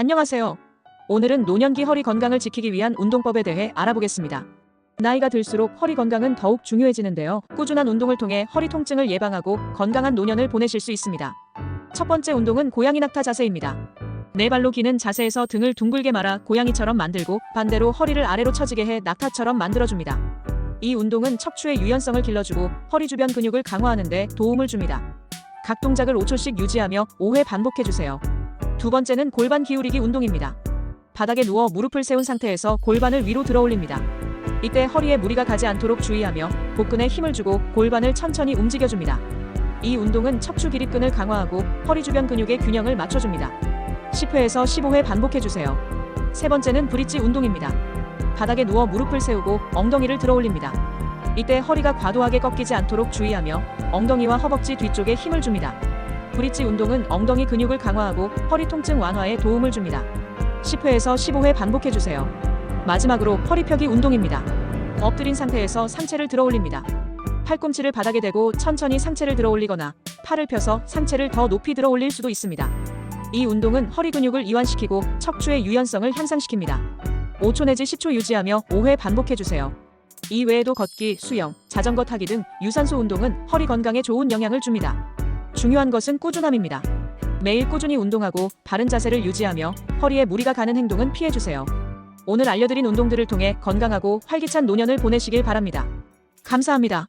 안녕하세요. 오늘은 노년기 허리 건강을 지키기 위한 운동법에 대해 알아보겠습니다. 나이가 들수록 허리 건강은 더욱 중요해지는데요. 꾸준한 운동을 통해 허리 통증을 예방하고 건강한 노년을 보내실 수 있습니다. 첫 번째 운동은 고양이 낙타 자세입니다. 네 발로 기는 자세에서 등을 둥글게 말아 고양이처럼 만들고 반대로 허리를 아래로 처지게 해 낙타처럼 만들어줍니다. 이 운동은 척추의 유연성을 길러주고 허리 주변 근육을 강화하는 데 도움을 줍니다. 각 동작을 5초씩 유지하며 5회 반복해주세요. 두 번째는 골반 기울이기 운동입니다. 바닥에 누워 무릎을 세운 상태에서 골반을 위로 들어 올립니다. 이때 허리에 무리가 가지 않도록 주의하며 복근에 힘을 주고 골반을 천천히 움직여줍니다. 이 운동은 척추 기립근을 강화하고 허리 주변 근육의 균형을 맞춰줍니다. 10회에서 15회 반복해주세요. 세 번째는 브릿지 운동입니다. 바닥에 누워 무릎을 세우고 엉덩이를 들어 올립니다. 이때 허리가 과도하게 꺾이지 않도록 주의하며 엉덩이와 허벅지 뒤쪽에 힘을 줍니다. 브릿지 운동은 엉덩이 근육을 강화하고 허리 통증 완화에 도움을 줍니다. 10회에서 15회 반복해주세요. 마지막으로 허리 펴기 운동입니다. 엎드린 상태에서 상체를 들어 올립니다. 팔꿈치를 바닥에 대고 천천히 상체를 들어 올리거나 팔을 펴서 상체를 더 높이 들어 올릴 수도 있습니다. 이 운동은 허리 근육을 이완시키고 척추의 유연성을 향상시킵니다. 5초 내지 10초 유지하며 5회 반복해주세요. 이 외에도 걷기, 수영, 자전거 타기 등 유산소 운동은 허리 건강에 좋은 영향을 줍니다. 중요한 것은 꾸준함입니다. 매일 꾸준히 운동하고 바른 자세를 유지하며 허리에 무리가 가는 행동은 피해주세요. 오늘 알려드린 운동들을 통해 건강하고 활기찬 노년을 보내시길 바랍니다. 감사합니다.